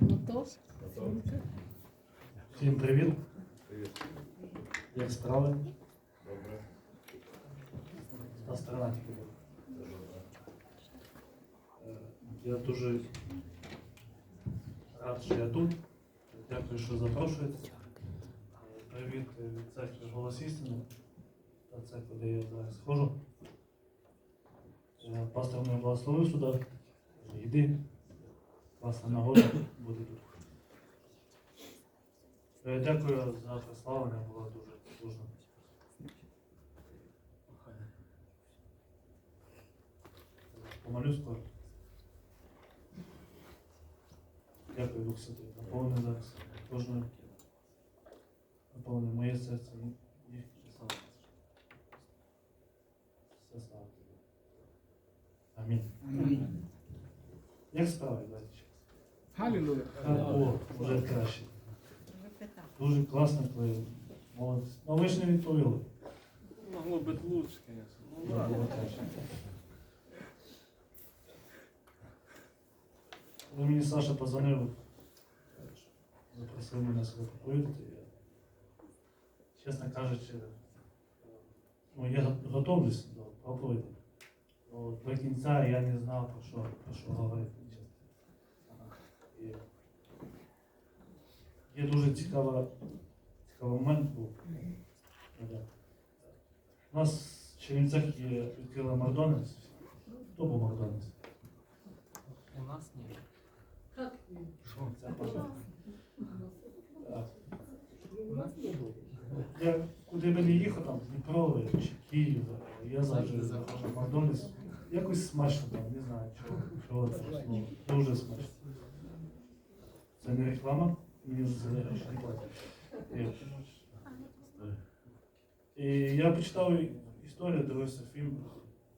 Готов? Всім привіт. Привіт. Як справи? Добре. Та сторона тільки була. Дуже добре. Е, Я дуже рад, що я тут. Дякую, що запрошуєте. Е, Привіт від церкви Голос істини та церкви, де я зараз схожу. Е, Пастор мене благословив сюди. Каже, Йди. Класна нагода буде тут. Е, Дякую за прославлення, було дуже дуже. Помолюсь коротко. Дякую, Дух Святий. Наповни зараз кожне, наповни моє серце і слава. Все слава тобі. Амінь. Як справи? Халілуя. О, вже краще. Дуже класно, коли молодець. Ну ви ж не відповіли. Могло бути лучше, конечно. Ну ладно. краще. Коли мені Саша позвонив, запросив мене сюди поповідати. Я, чесно кажучи, ну, я готовлюсь до проповіді. До кінця я не знав, про що, про що говорити. чесно. І є дуже цікава, цікавий момент був. У нас в Чернівцях є відкрила Макдональдс. Хто був Макдональдс? У нас ні. Це. Так. У нас не було. Я куди би не їхав, там Дніпро чи Київ, я завжди заходжу в Макдональдс. Якось смачно там, не знаю, чого, чого це. Ну, дуже смачно. Це не реклама, платять. І, я почитав історію, дивився фільм.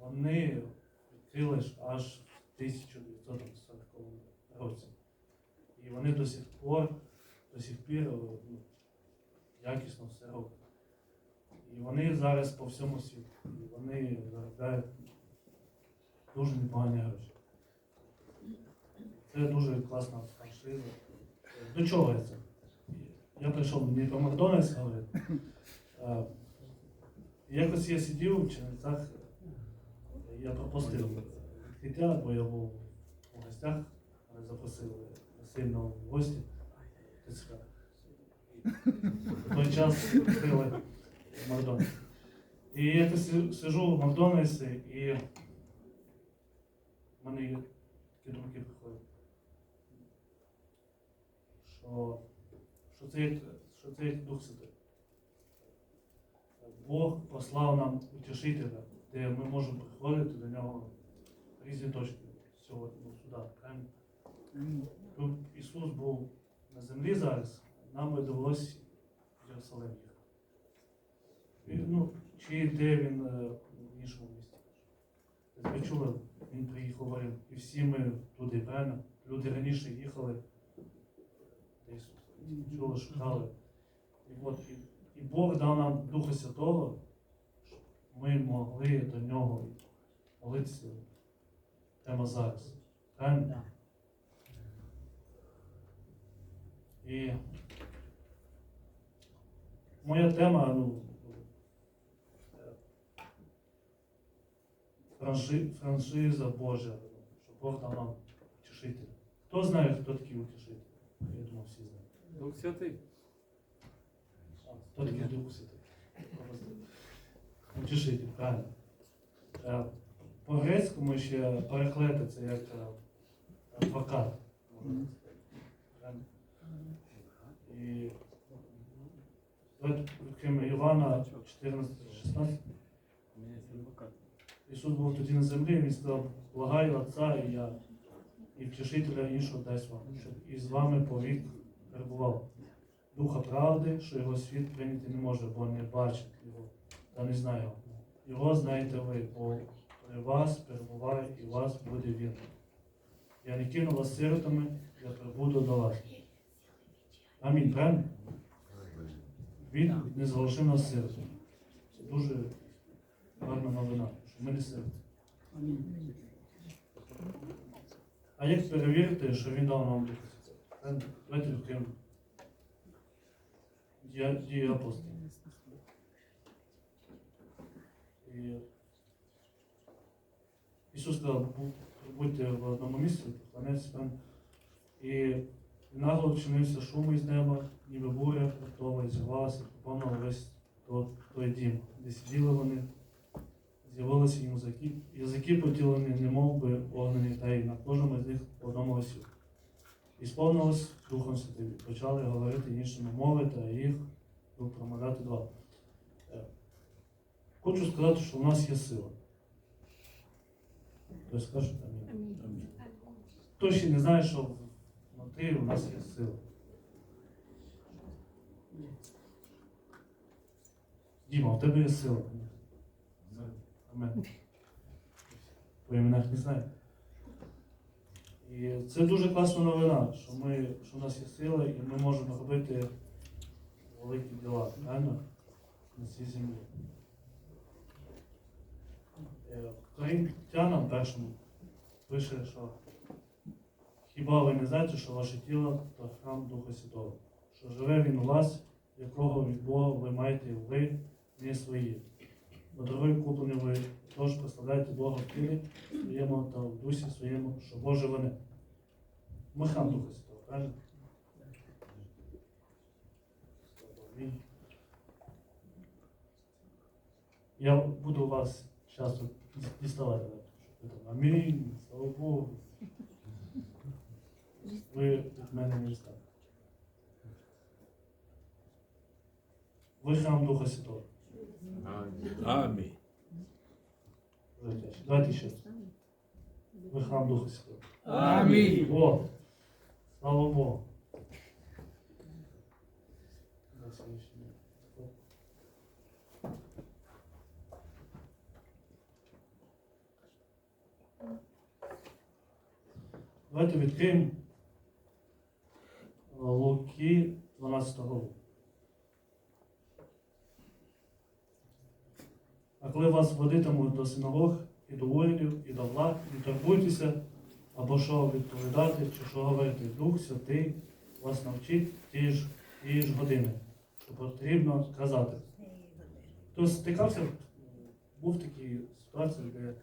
Вони відкрили аж в 1940 році. І вони до сих пор, до сих пір ну, якісно все роблять. І вони зараз по всьому світу. І вони заробляють дуже непогані гроші. Це дуже класна франшиза. До чого це? Я прийшов не про Макдональдс говорити. а Якось я сидів в Чернівцях, я пропустив відкриття, бо я був у гостях, мене запросили сильно в гості. В той час відкрили Макдональдс. І я якось сижу в Макдональдсі і в мене такі думки приходять. Що, що, це, що це як Дух Святий. Бог послав нам утішителя, де ми можемо приходити до нього в різні точки сьогодні, сюди. Тут Ісус був на землі зараз, нам би довелося в Єрусалим їхати. Ну, чи де він е, в іншому місті. Ви чули, він приїхав. І всі ми туди, правильно? Люди раніше їхали Ісуса. Чули, шукали. І от і, і Бог дав нам Духа Святого, щоб ми могли до нього молитися прямо зараз. Правильно? І моя тема, ну, франши, франшиза Божа, що Бог дав нам утішитель. Хто знає, хто такий утішитель? Я думаю, всі знають. Дух Святий. А, Хто Дух Святий? Утішитель, правильно. Е, По-грецькому ще переклети це як е, адвокат. Правильно? І давайте відкриємо Івана 14, 16. У мене є адвокат. Ісус був тоді на землі, Він сказав, благаю Отця і я, і втішителя іншого дасть вам, щоб і з вами повік перебував. Духа правди, що його світ прийняти не може, бо не бачить його та не знає його. Його знаєте ви, бо при вас перебуває і у вас буде він. Я не кину вас сиротами, я прибуду до вас. Амінь, правильно? Він не залишив нас сиротами. Це дуже гарна новина, що ми не сироти. А як перевірити, що він дав нам Духа Святого? Давайте. Дії апостолів. Ісус сказав, будьте в одному місці, поклоняйтесь там. І нагло вчинився шум із неба, ніби буря раптова, і зірвалася, і поповнила весь той дім, де сиділи вони. З'явилися їм язики, язики поділені, немов би огнені, та й на кожному з них по одному осю. І сповнилось Духом Святим, почали говорити іншими мови, та їх промовляти два. Е, Хочу сказати, що в нас є сила. Хтось скаже амінь. Хто ще не знає, що внутрі у нас є сила. Діма, у тебе є сила. По іменах не знаю. І це дуже класна новина, що, ми, що в нас є сила і ми можемо робити великі діла, правильно? На цій землі. Е, Коринтянам першому пише, що хіба ви не знаєте, що ваше тіло то храм Духа Святого, що живе він у вас, якого від Бога ви маєте ви не свої. Дорогою куплені ви тож прославляйте Бога в тілі своєму та в дусі своєму, що Боже вони. Ми храм Духа Святого, правильно? Я буду вас часто діставати. щоб ви там, Амінь, слава Богу. Ви від мене не дістанете. Ви храм Духа Святого. Амінь. Вже вдячний. Давайте ще. раз. Ви храм Духа Святого. Амінь. О, слава Богу. На сьогоднішній день. Давайте відкриємо е, Луки 12 главу. А коли вас водитимуть до синагог і до урядів, і до влад, не турбуйтеся, або що відповідати, чи що говорити. Дух Святий вас навчить ті ж, ті ж години, що потрібно казати. Хтось стикався, був в такій ситуації, де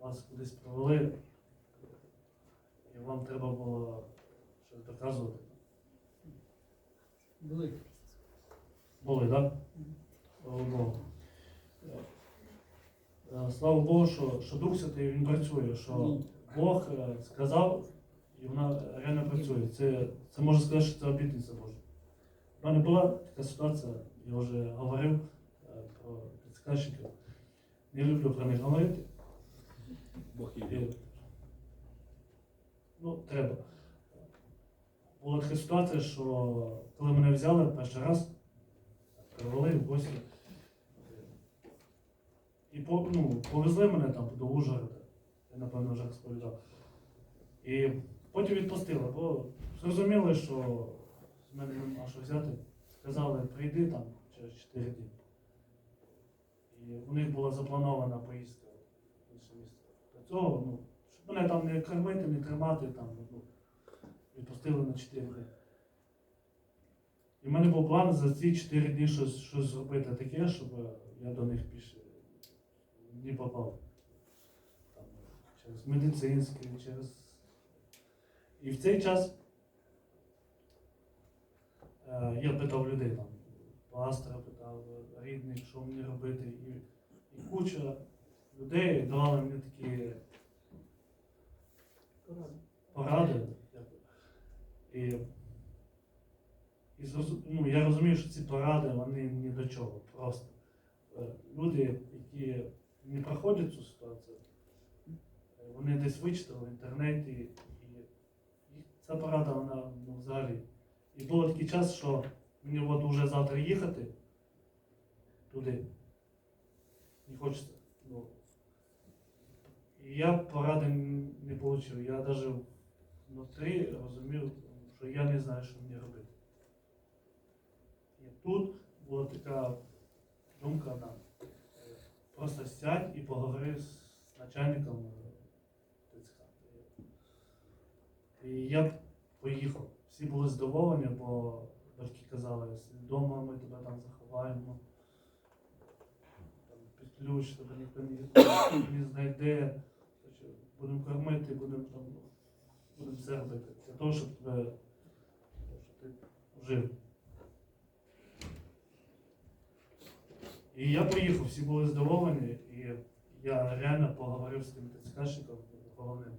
вас кудись провели, і вам треба було щось доказувати. Були. Були, так? Е, Слава Богу, що, що Дух Святий він працює, що Бог е, сказав, і вона реально працює. Це, це можна сказати, що це обітниця Божа. У мене була така ситуація, я вже говорив е, про підсказчиків. Не люблю про них говорити. Бог є. ну, треба. Була така ситуація, що коли мене взяли перший раз, привели в гості. І по, ну, повезли мене там до Ужгорода, я напевно вже розповідав. І потім відпустили, бо зрозуміли, що з мене нема що взяти. Сказали, прийди там через 4 дні. І у них була запланована поїздка в інше місце. До цього, ну, щоб мене там не кормити, не тримати, там, ну, відпустили на 4 дні. І в мене був план за ці 4 дні щось, щось зробити таке, щоб я до них більше не попав. Там, через медицинський, через. І в цей час е, я питав людей там, пастора питав, рідних, що мені робити. І, і куча людей давали мені такі поради. І, і ну, я розумію, що ці поради вони ні до чого. Просто Е, люди, які не проходять цю ситуацію, вони десь вичитали в інтернеті, і ця порада, вона ну, взагалі. І був такий час, що мені от уже завтра їхати туди. Не хочеться. Ну, і я поради не отримав. Я навіть внутрі розумів, що я не знаю, що мені робити. І тут була така думка нам. Просто сядь і поговори з начальником е, ТЦК. І я поїхав всі були здивовані, бо батьки казали, що вдома ми тебе там заховаємо. Там, ключ, тебе ніхто не, знайде. Будемо кормити, будемо там, будемо все робити. Для того, щоб щоб ти жив. І я поїхав, всі були здивовані, і я реально поговорив з тим ТЦКшником головним.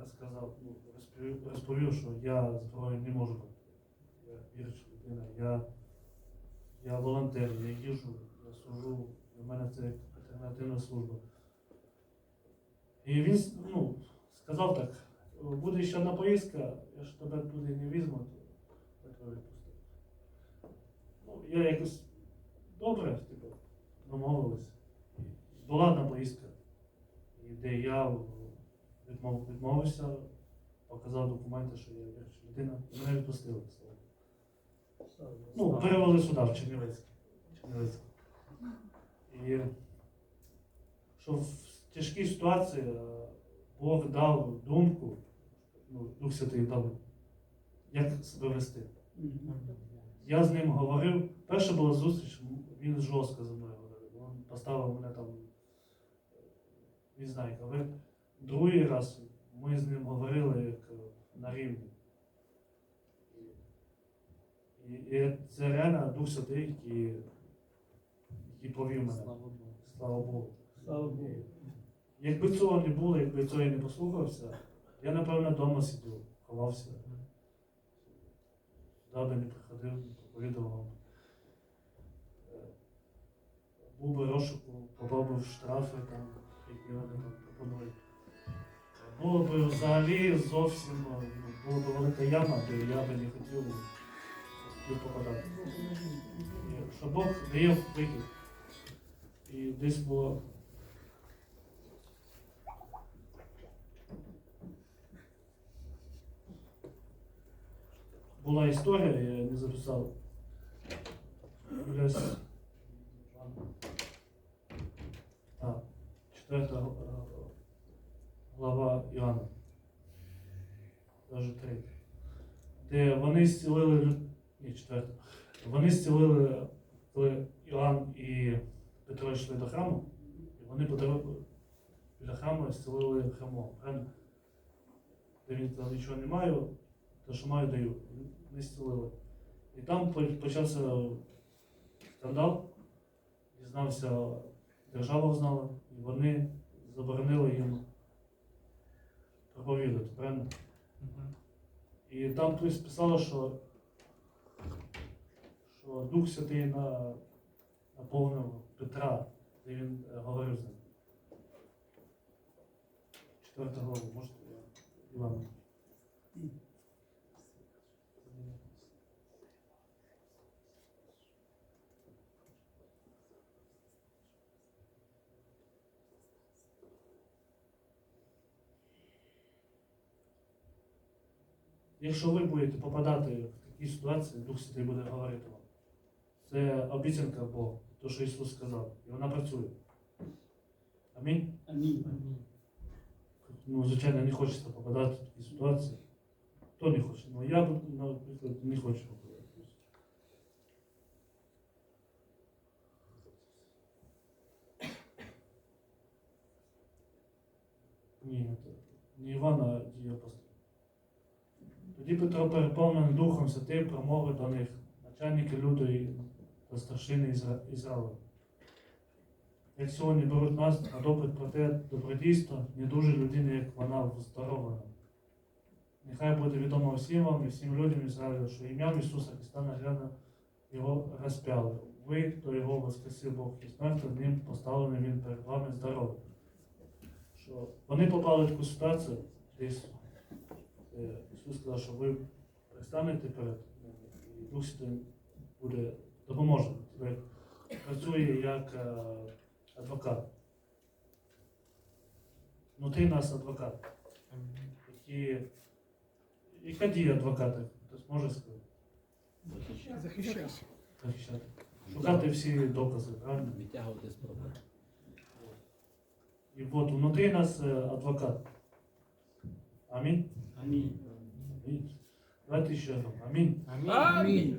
Розказав, ну, розповів, розповів, що я зброю не можу. Я віруюча людина, я, я волонтер, я їжджу, я служу, для мене це альтернативна служба. І він ну, сказав так, буде ще одна поїздка, я ж тебе туди не візьму, то тебе відпустив. Ну, я якось добре, типу, домовились. Була одна поїздка, де я відмов, відмовився, показав документи, що я людина, і мене відпустили. Ну, перевели сюди, в. Чернівецький. І що в тяжкій ситуації е, Бог дав думку, ну, Дух Святий дав, як себе вести. Я з ним говорив. Перша була зустріч, він жорстко зі мною говорив. Він поставив мене там, не знаю, коли. Другий раз ми з ним говорили як е, на рівні. І, і це реально Дух Святий, який, який повів мене. Слава Богу. Слава Богу. Слава Богу. Якби цього не було, якби цього я не послухався, я напевно вдома сидів, ховався. Би не приходив, проповідував. Е, Був би розшуку, попав би в штрафи, там, які вони там пропонують. Було б взагалі зовсім ну, була б велика яма, де я би не хотів туди попадати. І Що Бог дає вихід. І десь було була історія, я не записав. Десь, а, четверта глава Іоанна. Даже третя. Де вони зцілили ні, четверта. Вони зцілили, коли Іоанн і Петро йшли до храму, і вони по дорозі біля храму зцілили храмом. Правильно? Де він сказав, нічого не маю, те, що маю, даю. Не зцілили. І там почався скандал, дізнався, держава знала, і вони заборонили їм проповідати, правильно? І там хтось писало, що, що Дух Святий на, наповнив Петра, де він е, говорив з ним. Четверта глава, можете я Іван. Якщо ви будете попадати в такі ситуації, Дух Святий буде говорити вам. Це обіцянка Бога, то, що Ісус сказав, і вона працює. Амінь. Амінь. Ну, звичайно, не хочеться попадати в такі ситуації. Хто не хоче? Ну я, наприклад, не хочу попадати. Ні, не Івана, а дія апостола. Тоді Петро, переповнений Духом Святим, промовив до них, начальники і та старшини Ізра... Як сьогодні беруть нас на допит про те добродійство не дуже людини, як вона здорована. Нехай буде відомо всім вам і всім людям Ізраїлю, що ім'ям Ісуса Христа наглядно його розп'яли. Ви, хто його воскресив Бог і смертю, ним поставлений він перед вами здоровий. Що вони попали в таку ситуацію, десь Ісус сказав, що ви перестанете перед ним, і Дух Святий буде допоможе. Працює як е, адвокат. Внутрі нас адвокат, які, яка дія адвоката, хтось може сказати, Захищався. захищати. Шукати всі докази, правильно? Витягувати з проблем. І от внутрі нас е, адвокат. Амінь. Амінь. Давайте ще разом. Амінь. Амінь.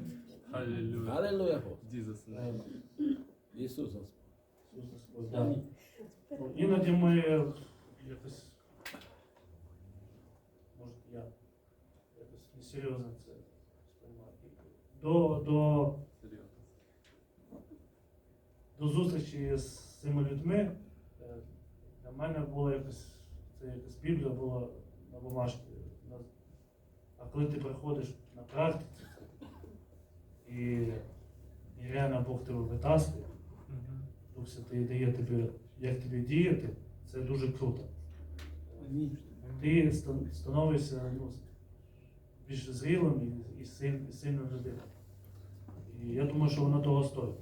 Аллилуйя. Алілуя, Господь. Jesus name. Ісус Господь. Ісус Господь. Да. Іноді ми якось, може я якось несерйозно це сприймаю. До, до, до зустрічі з цими людьми е, для мене було якось, це якась Біблія була на бумажці. А коли ти приходиш на практику, і, і реально Бог тебе витаскує, Дух Святий дає тобі, як тобі діяти, це дуже круто. Ти становишся ну, більш зрілим і сильним людиною. І я думаю, що воно того стоїть.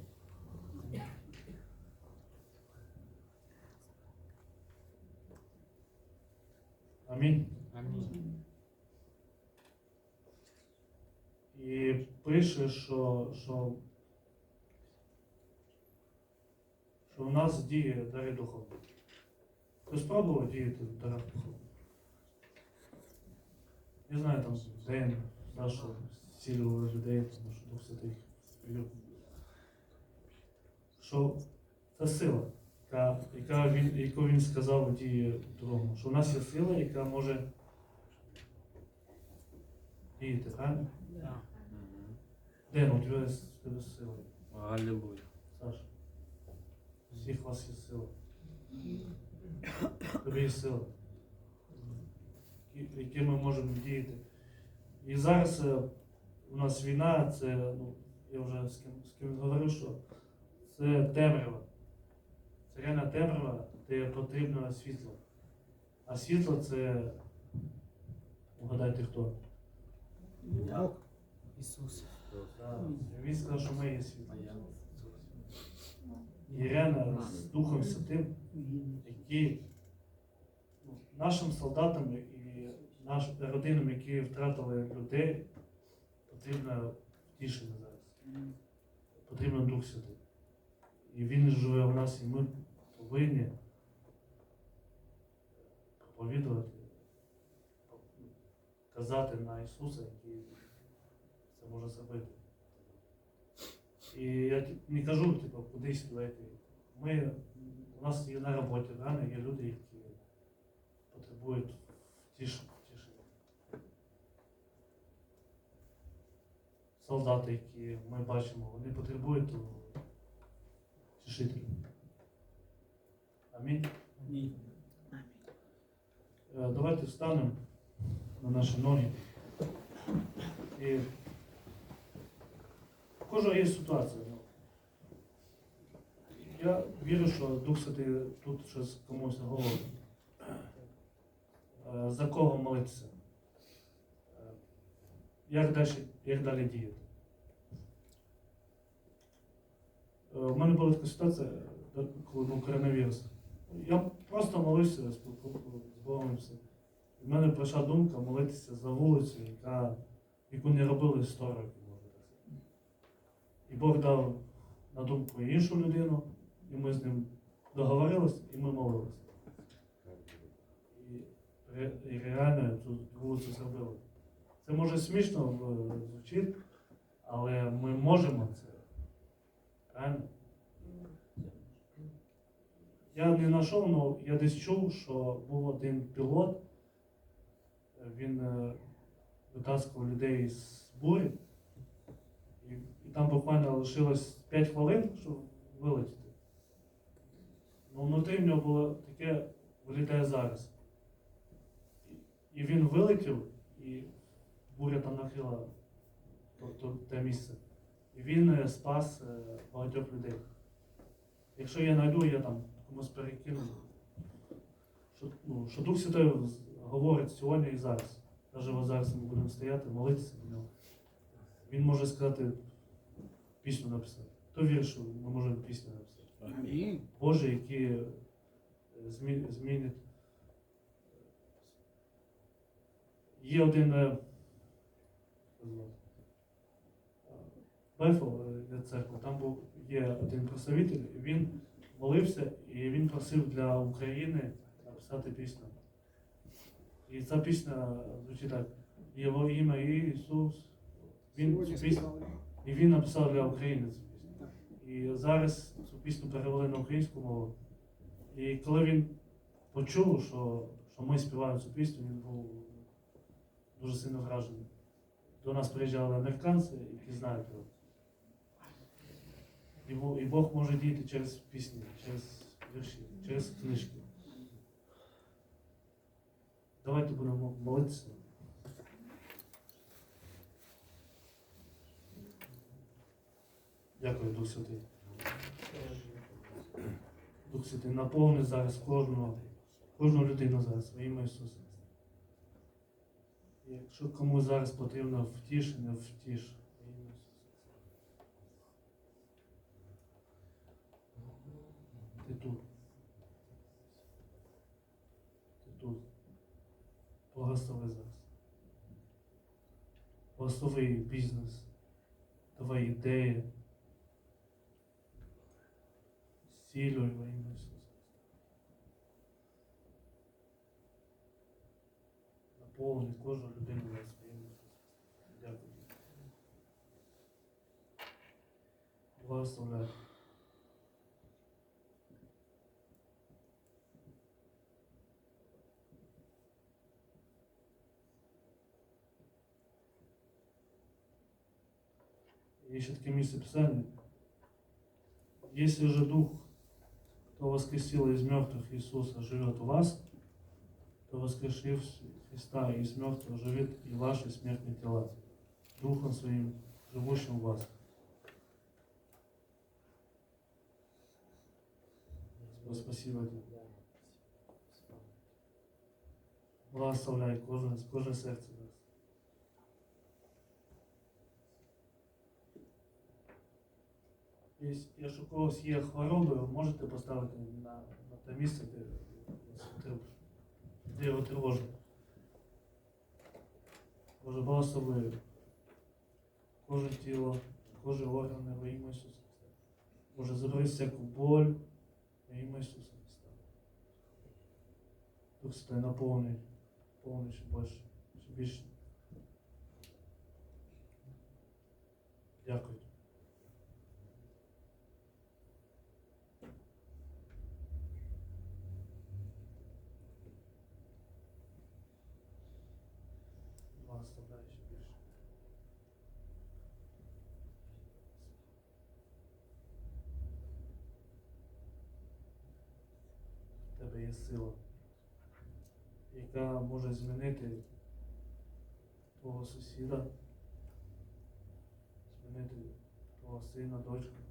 Амінь. Амінь. І пише, що, що, що в нас діє дари духовні. Ти спробував діяти в дарах духовних? Я знаю, там день нашу зцілювали людей, тому що Дух Святий. Що це сила, яка, він, яку він сказав у дії другому. Що в нас є сила, яка може діяти, правильно? Да. Ден, у тебе, с- у сила. Аллилуйя. Саша. У всіх вас є сила. У тебе є сила. які- ми можемо діяти. І зараз е, у нас війна, це, ну, я вже з ким, з ким говорив, що це темрява. Це реальна темрява, де потрібно світло. А світло це, угадайте хто? Ісус. Він сказав, що ми є світло. І реально з Духом Святим, які нашим солдатам і нашим родинам, які втратили людей, потрібно втішення зараз. Потрібно Дух Святий. І Він живе в нас, і ми повинні проповідувати, казати на Ісуса, який це може зробити. І я не кажу, типу, кудись давайте. Ми, у нас є на роботі, реально є люди, які потребують втішення. Солдати, які ми бачимо, вони потребують втішителя. Амінь. Е, Давайте встанемо на наші ноги. І кожного є ситуація. ну. Я вірю, що Дух Святий тут щось комусь говорить. Е, За кого молитися? Е, Як далі, як далі діяти? Е, У мене була така ситуація, е, коли був коронавірус. Я просто молився, спілкувався з і в мене прийшла думка молитися за вулицю, яка, яку не робили 100 років. І Бог дав на думку іншу людину, і ми з ним договорились, і ми молилися. І, і реально цю вулицю зробили. Це може смішно в- звучить, але ми можемо це. Правильно? Я не знайшов, але я десь чув, що був один пілот, е, він е, витаскував людей з бурі, там буквально лишилось 5 хвилин, щоб вилетіти. Ну, внутрі в нього було таке, вилітає зараз. І, він вилетів, і буря там накрила тобто, те місце. І він е, спас е, багатьох людей. Якщо я знайду, я там комусь перекину. Що, ну, що Дух Святой говорить сьогодні і зараз. Навіть зараз ми будемо стояти, молитися до нього. Він може сказати, пісню написати. Хто вірить, що ми можемо пісню написати? Амінь. Боже, які е, змі- змінять. Є один е? Е, Бефел, е, церква, там був є один представитель, і він молився і він просив для України написати пісню. І ця пісня звучить так. Його ім'я Ісус. Він Сьогодні цю пісню, сказали. І він написав для України цю пісню. І зараз цю пісню перевели на українську мову. І коли він почув, що, що ми співаємо цю пісню, він був дуже сильно вражений. До нас приїжджали американці, які знають його. І, Бог може діяти через пісні, через вірші, через книжки. Давайте будемо молитися. Дякую, Дух Святий. Дух Святий, наповни зараз кожного, кожну людину зараз во ім'я Ісуса. Якщо комусь зараз потрібно втішення, втіш. Ти тут. Ти тут. Благослови зараз. Благослови бізнес. Давай ідеї. Зцілюй во ім'я Ісуса. Наповни кожну людину ім'я Ісуса. Дякую. Благословляю. Є ще таке місце Писання. Если же Дух, кто воскресил из мертвых Иисуса, живет у вас, то воскрешив Христа из мертвых живет и ваши смертные тела, Духом Своим, живущим в вас. Спасибо тебе. Благословляй кожне, кожне серце. Якщо у когось є хвороби, ви можете поставити на, на те місце, де, де його тривожить. Боже, благослови кожне тіло, кожне органи во ім'я Ісуса Христа. Боже, забери всяку боль во ім'я Ісуса Христа. Дух Святой наповни, повний ще більше, ще більше. Дякую. Благословляю ще більше. В тебе є сила, яка може змінити твого сусіда, змінити твого сина, дочку.